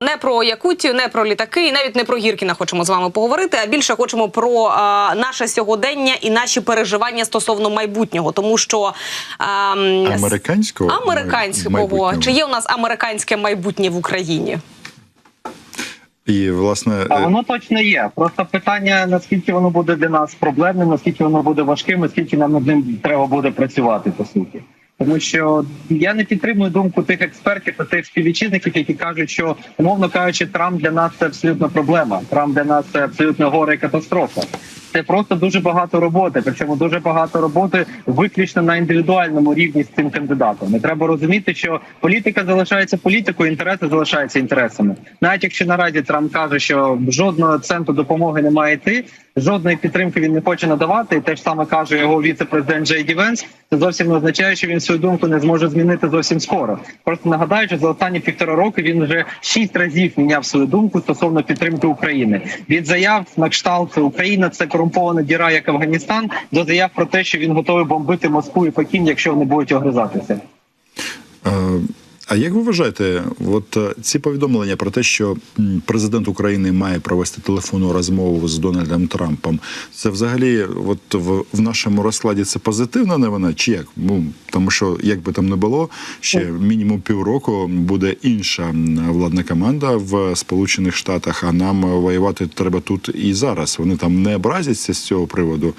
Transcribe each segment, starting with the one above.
Не про Якутію, не про літаки, і навіть не про Гіркіна хочемо з вами поговорити. А більше хочемо про а, наше сьогодення і наші переживання стосовно майбутнього, тому що а, Американського американського майбутнього. чи є у нас американське майбутнє в Україні? І власне А воно точно є. Просто питання наскільки воно буде для нас проблемним, наскільки воно буде важким, і скільки нам над ним треба буде працювати по суті. Тому що я не підтримую думку тих експертів та тих співвітчизників, які кажуть, що умовно кажучи, Трамп для нас це абсолютно проблема. Трамп для нас це абсолютно горе і катастрофа. Це просто дуже багато роботи. Причому дуже багато роботи виключно на індивідуальному рівні з цим кандидатом. І треба розуміти, що політика залишається політикою, інтереси залишаються інтересами. Навіть якщо наразі Трамп каже, що жодного центу допомоги не має йти, жодної підтримки він не хоче надавати. І те ж саме каже його віце-президент Джей Ді Венс. Це зовсім не означає, що він свою думку не зможе змінити зовсім скоро. Просто нагадаю, що за останні півтора роки він вже шість разів міняв свою думку стосовно підтримки України. Від заяв на кшталт Україна це корумпована діра, як Афганістан, до заяв про те, що він готовий бомбити Москву і Пекін, якщо вони будуть огризатися. А як ви вважаєте, от е, ці повідомлення про те, що президент України має провести телефонну розмову з Дональдом Трампом, це взагалі, от в, в нашому розкладі це позитивна новина, чи як? Ну тому що як би там не було, ще мінімум півроку буде інша владна команда в Сполучених Штатах. А нам воювати треба тут і зараз. Вони там не образяться з цього приводу.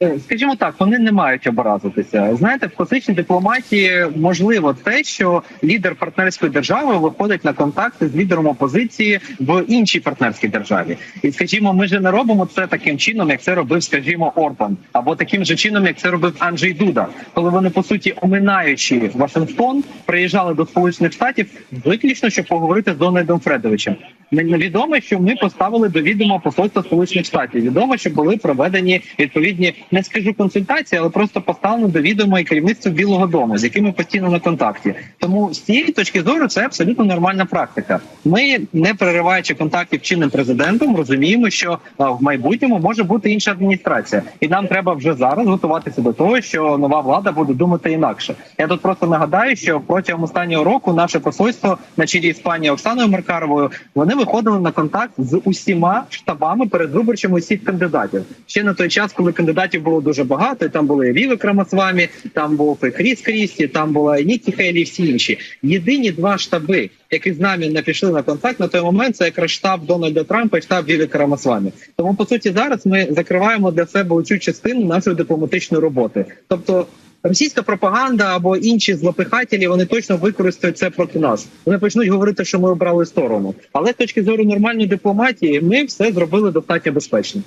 Скажімо так, вони не мають образитися. Знаєте, в класичній дипломатії можливо те, що лідер партнерської держави виходить на контакти з лідером опозиції в іншій партнерській державі. І скажімо, ми ж не робимо це таким чином, як це робив, скажімо, Орбан, або таким же чином, як це робив Анджей Дуда, коли вони по суті оминаючи Вашингтон, приїжджали до Сполучених Штатів виключно, щоб поговорити з Дональдом Фредовичем. Мені відомо, що ми поставили до відома посольства Сполучених Штатів. Відомо, що були проведені відповідні, не скажу консультації, але просто поставлено до відома і керівництво Білого Дому, з якими постійно на контакті. Тому з цієї точки зору це абсолютно нормальна практика. Ми, не перериваючи контактів чинним президентом, розуміємо, що в майбутньому може бути інша адміністрація, і нам треба вже зараз готуватися до того, що нова влада буде думати інакше. Я тут просто нагадаю, що протягом останнього року наше посольство на чолі з пані Оксаною Маркаровою вони виходили на контакт з усіма штабами передвиборчими усіх кандидатів. Ще на той час, коли кандидатів було дуже багато, там були Віви Крамасвамі, там був і Хріс Крісті, там була і Нікі Хейлі, і всі інші. Єдині два штаби, які з нами не пішли на контакт на той момент, це якраз штаб Дональда Трампа і штаб Віви Крамасвамі. Тому по суті зараз ми закриваємо для себе цю частину нашої дипломатичної роботи, тобто. Російська пропаганда або інші злопихателі вони точно використають це проти нас. Вони почнуть говорити, що ми обрали сторону. Але з точки зору нормальної дипломатії, ми все зробили достатньо безпечно.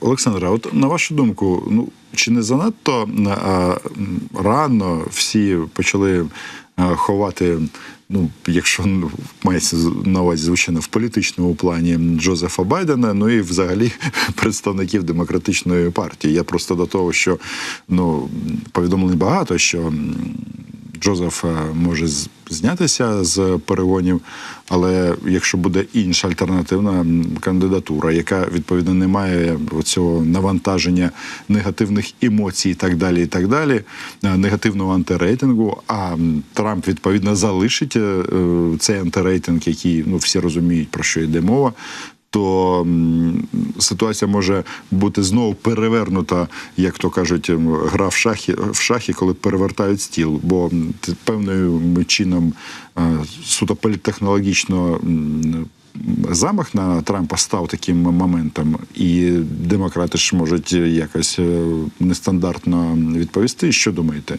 Олександра, от на вашу думку, ну чи не занадто а, рано всі почали а, ховати, ну якщо ну, мається на увазі звичайно в політичному плані Джозефа Байдена, ну і взагалі представників демократичної партії. Я просто до того, що ну повідомлень багато, що Джозеф е, може знятися з перегонів, але якщо буде інша альтернативна кандидатура, яка відповідно не має цього навантаження негативних емоцій, і так далі, і так далі, е, негативного антирейтингу, а Трамп відповідно залишить е, цей антирейтинг, який ну всі розуміють про що йде мова то ситуація може бути знову перевернута, як то кажуть, гра в шахи, в шахи, коли перевертають стіл. Бо певним чином е, суто політтехнологічно замах на Трампа став таким моментом, і демократи ж можуть якось е, нестандартно відповісти. Що думаєте?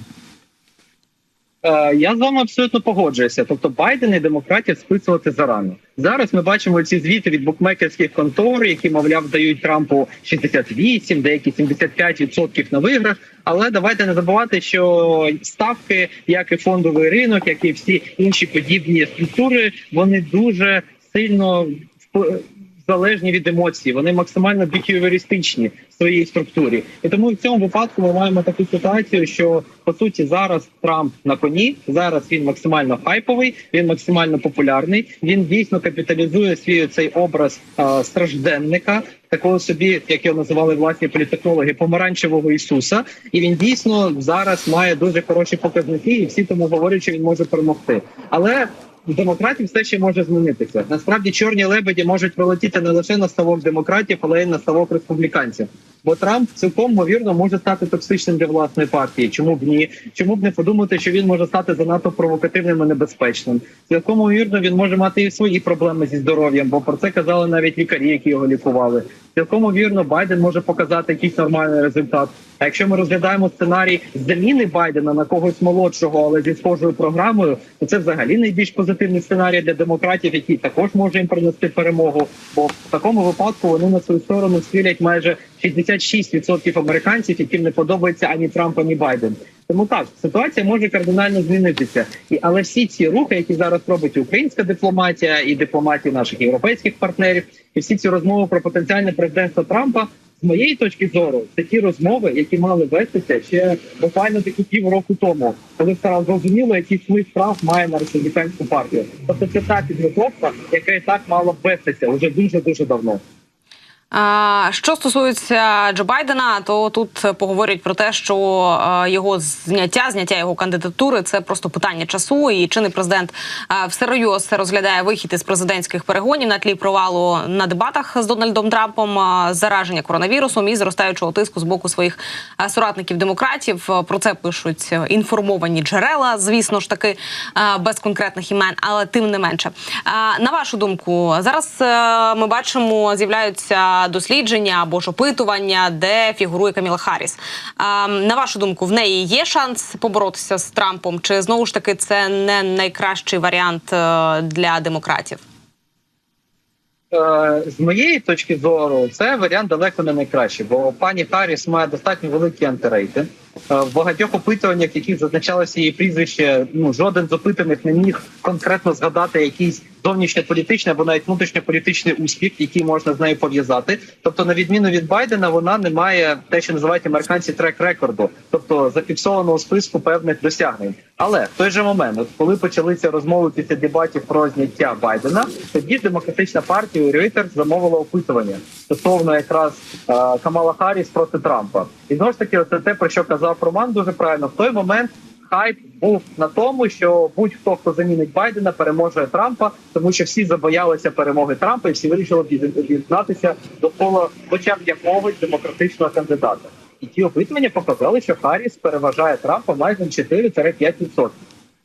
Е, Я з вами абсолютно погоджуюся. Тобто Байдена і демократів списувати зарано. Зараз ми бачимо ці звіти від букмекерських контор, які мовляв дають Трампу 68, деякі 75% на виграх. Але давайте не забувати, що ставки, як і фондовий ринок, як і всі інші подібні структури, вони дуже сильно залежні від емоцій. Вони максимально біхіоверистичні в своїй структурі. І тому в цьому випадку ми маємо таку ситуацію, що по суті зараз Трамп на коні. Зараз він максимально хайповий, він максимально популярний. Він дійсно капіталізує свій цей образ а, стражденника. Такого собі, як його називали власні політехнологи, помаранчевого Ісуса, і він дійсно зараз має дуже хороші показники, і всі тому говорять, що він може перемогти. Але демократів все ще може змінитися. Насправді чорні лебеді можуть прилетіти не лише на ставок демократів, але й на ставок республіканців. Бо Трамп цілком ймовірно може стати токсичним для власної партії. Чому б ні? Чому б не подумати, що він може стати занадто провокативним і небезпечним? Цілком ймовірно, він може мати і свої проблеми зі здоров'ям, бо про це казали навіть лікарі, які його лікували. Цілком ймовірно, Байден може показати якийсь нормальний результат. А якщо ми розглядаємо сценарій заміни Байдена на когось молодшого, але зі схожою програмою, то це взагалі найбільш позитивний сценарій для демократів, який також може їм принести перемогу. Бо в такому випадку вони на свою сторону схилять майже 66% американців, яким не подобається ані Трамп, ані Байден. Тому так ситуація може кардинально змінитися, і але всі ці рухи, які зараз робить українська дипломатія і дипломатія наших європейських партнерів, і всі ці розмови про потенціальне президентство Трампа. З моєї точки зору, це ті розмови, які мали вестися ще буквально такі півроку тому, коли стало зрозуміло, який вплив Трамп має на республіканську партію. Тобто це та підготовка, яка і так мала вестися вже дуже дуже давно. Що стосується Джо Байдена, то тут поговорять про те, що його зняття, зняття його кандидатури це просто питання часу. І чинний президент всерйоз розглядає вихід із президентських перегонів на тлі провалу на дебатах з Дональдом Трампом, зараження коронавірусом і зростаючого тиску з боку своїх соратників демократів. Про це пишуть інформовані джерела, звісно ж таки, без конкретних імен, але тим не менше. На вашу думку, зараз е, ми бачимо, з'являються дослідження або ж опитування, де фігурує Каміла Харріс. На вашу думку, в неї є шанс поборотися з Трампом? Чи знову ж таки це не найкращий варіант е, для демократів? Е, З моєї точки зору, це варіант далеко не найкращий, бо пані Харріс має достатньо великий антирейтинг. Е, В багатьох опитуваннях, яких зазначалося її прізвище, ну жоден з опитаних не міг конкретно згадати якийсь зовнішньополітичний або навіть внутрішньополітичний успіх, який можна з нею пов'язати. Тобто, на відміну від Байдена, вона не має те, що називають американці трек-рекорду, тобто зафіксованого списку певних досягнень. Але в той же момент, от коли почалися розмови після дебатів про зняття Байдена, тоді демократична партія Reuters замовила опитування стосовно якраз е, Камала Харріс проти Трампа. І знову ж таки, це те про що казав Роман дуже правильно. В той момент хайп був на тому, що будь-хто хто замінить Байдена, переможе Трампа, тому що всі забоялися перемоги Трампа, і всі вирішили об'єднатися довкола хоча б якогось демократичного кандидата. І ті опитування показали, що Харріс переважає Трампа майже на 4-5%.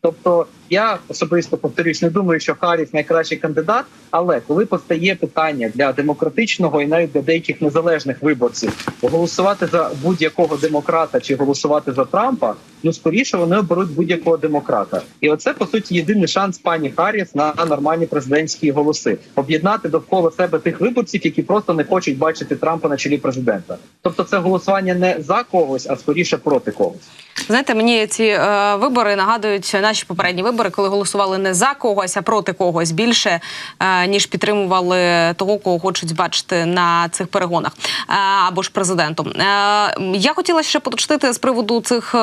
Тобто я особисто повторюсь, не думаю, що Харріс найкращий кандидат. Але коли постає питання для демократичного і навіть для деяких незалежних виборців голосувати за будь-якого демократа чи голосувати за Трампа, ну скоріше вони оберуть будь-якого демократа. І оце по суті єдиний шанс пані Харріс на нормальні президентські голоси об'єднати довкола себе тих виборців, які просто не хочуть бачити Трампа на чолі президента. Тобто, це голосування не за когось, а скоріше проти когось. Знаєте, мені ці е, вибори нагадують наші попередні вибори, коли голосували не за когось, а проти когось більше, е, ніж підтримували того, кого хочуть бачити на цих перегонах е, або ж президентом. Е, я хотіла ще поточнити з приводу цих е,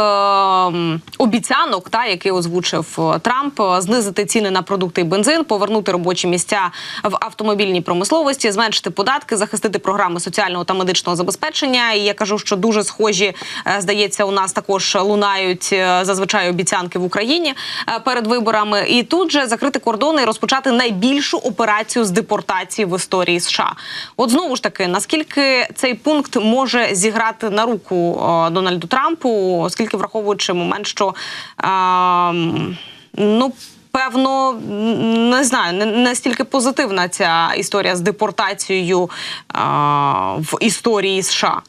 обіцянок, та які озвучив е, Трамп, е, знизити ціни на продукти і бензин, повернути робочі місця в автомобільній промисловості, зменшити податки, захистити програми соціального та медичного забезпечення. І я кажу, що дуже схожі, е, здається, у нас також лунають е, зазвичай обіцянки в Україні е, перед виборами. І тут же закрити кордони і розпочати найбільшу операцію з депортації в історії США. От знову ж таки, наскільки цей пункт може зіграти на руку е, Дональду Трампу, оскільки враховуючи момент, що е, м, ну. Певно, не знаю, не настільки позитивна ця історія з депортацією а, в історії США.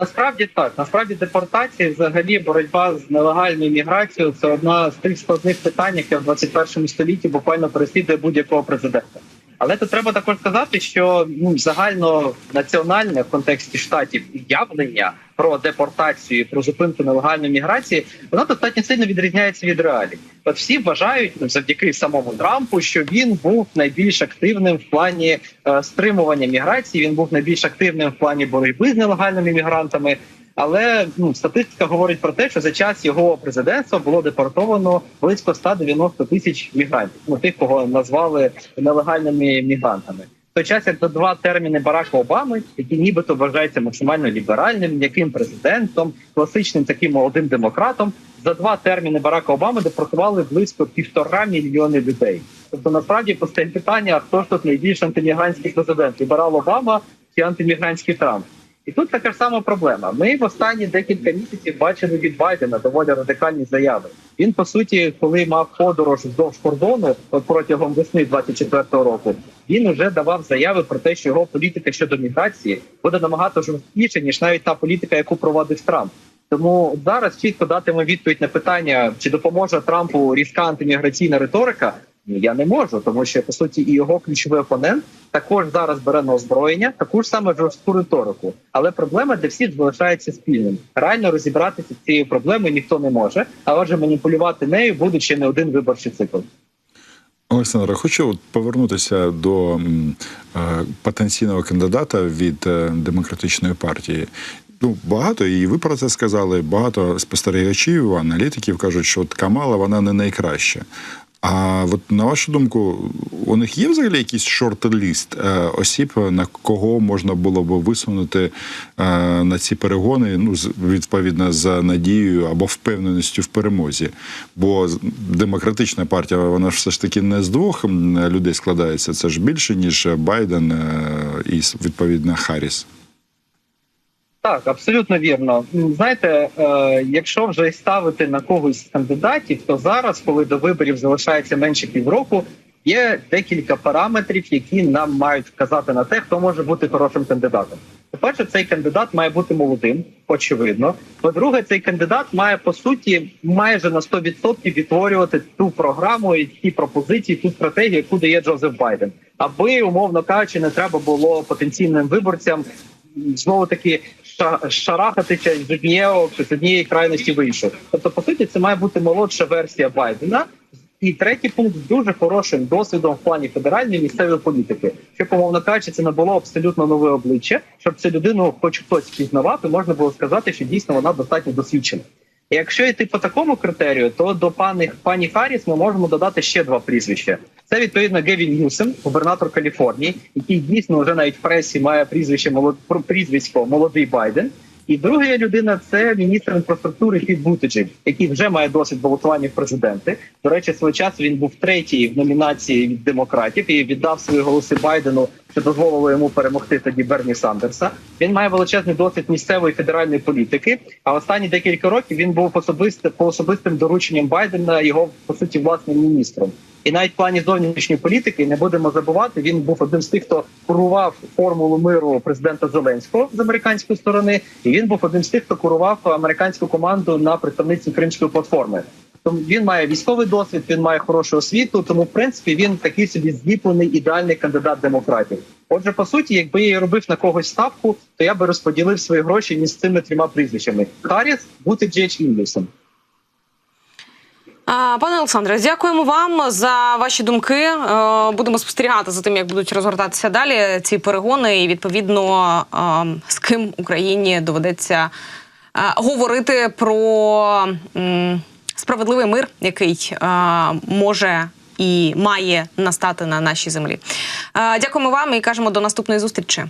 Насправді так, насправді депортація, взагалі боротьба з нелегальною міграцією це одна з тих складних питань, яке в 21 столітті буквально переслідує будь-якого президента. Але тут треба також сказати, що ну загально національне в контексті штатів явлення про депортацію, про зупинку нелегальної міграції, воно достатньо сильно відрізняється від реалій. От всі вважають ну, завдяки самому Трампу, що він був найбільш активним в плані е, стримування міграції. Він був найбільш активним в плані боротьби з нелегальними мігрантами. Але ну статистика говорить про те, що за час його президентства було депортовано близько 190 тисяч мігрантів. Ну тих, кого назвали нелегальними мігрантами. В той час як за два терміни Барака Обами, який нібито вважається максимально ліберальним, м'яким президентом, класичним таким молодим демократом, за два терміни Барака Обами депортували близько півтора мільйони людей. Тобто, насправді постає питання: хто ж тут найбільш антимігрантський президент? Ліберал Обама чи антимігрантський Трамп? І тут така ж сама проблема. Ми в останні декілька місяців бачили від Байдена доволі радикальні заяви. Він по суті, коли мав подорож вздовж кордону от протягом весни 24-го року, він вже давав заяви про те, що його політика щодо міграції буде набагато жорсткіше ніж навіть та політика, яку проводив Трамп. Тому зараз чітко датиме відповідь на питання, чи допоможе Трампу різка антиміграційна риторика. Я не можу, тому що по суті і його ключовий опонент також зараз бере на озброєння таку ж саме жорстку риторику. Але проблема для всіх залишається спільним. Реально розібратися з цією проблемою ніхто не може. А отже, маніпулювати нею буде ще не один виборчий цикл. Олександра, хочу повернутися до е, потенційного кандидата від е, демократичної партії. Ну, багато, і ви про це сказали. Багато спостерігачів, аналітиків кажуть, що от Камала вона не найкраща. А от на вашу думку, у них є взагалі якийсь шорт-ліст е, осіб, на кого можна було б висунути е, на ці перегони, ну відповідно за надією або впевненістю в перемозі? Бо демократична партія, вона все ж таки не з двох людей складається. Це ж більше ніж Байден е, і відповідно Харріс. Так, абсолютно вірно. Знаєте, е, якщо вже ставити на когось з кандидатів, то зараз, коли до виборів залишається менше півроку, є декілька параметрів, які нам мають вказати на те, хто може бути хорошим кандидатом. По-перше, цей кандидат має бути молодим, очевидно. По-друге, цей кандидат має по суті майже на 100% відтворювати ту програму і ті пропозиції, ту стратегію, яку дає Джозеф Байден, аби умовно кажучи, не треба було потенційним виборцям знову таки шарахатися з однієї з однієї крайності в іншу. Тобто, по суті, це має бути молодша версія Байдена. І третій пункт з дуже хорошим досвідом в плані федеральної місцевої політики. Щоб, умовно кажучи, це не було абсолютно нове обличчя, щоб цю людину, хоч хтось впізнавати, можна було сказати, що дійсно вона достатньо досвідчена. І Якщо йти по такому критерію, то до пані пані Харріс ми можемо додати ще два прізвища. Це відповідно Гевін Ньюсем, губернатор Каліфорнії, який дійсно вже навіть в пресі має прізвище молод... прізвисько молодий Байден. І друга людина це міністр інфраструктури Піт Бутиджель, який вже має досвід балотування в президенти. До речі, свого часу він був третій в номінації від демократів і віддав свої голоси Байдену, що дозволило йому перемогти тоді Берні Сандерса. Він має величезний досвід місцевої федеральної політики. А останні декілька років він був особисто по особистим дорученням Байдена його по суті власним міністром. І навіть в плані зовнішньої політики не будемо забувати. Він був одним з тих, хто курував формулу миру президента Зеленського з американської сторони, і він був одним з тих, хто курував американську команду на представництві кримської платформи. Тому він має військовий досвід, він має хорошу освіту. Тому, в принципі, він такий собі зліплений ідеальний кандидат демократів. Отже, по суті, якби я робив на когось ставку, то я би розподілив свої гроші між цими трьома прізвищами: Харріс, Бутиджедж і Ньюсом. Пане Олександре, дякуємо вам за ваші думки. Е, Будемо спостерігати за тим, як будуть розгортатися далі ці перегони, і відповідно е, з ким Україні доведеться е, говорити про справедливий мир, який може і має настати на нашій землі. Дякуємо вам і кажемо до наступної зустрічі.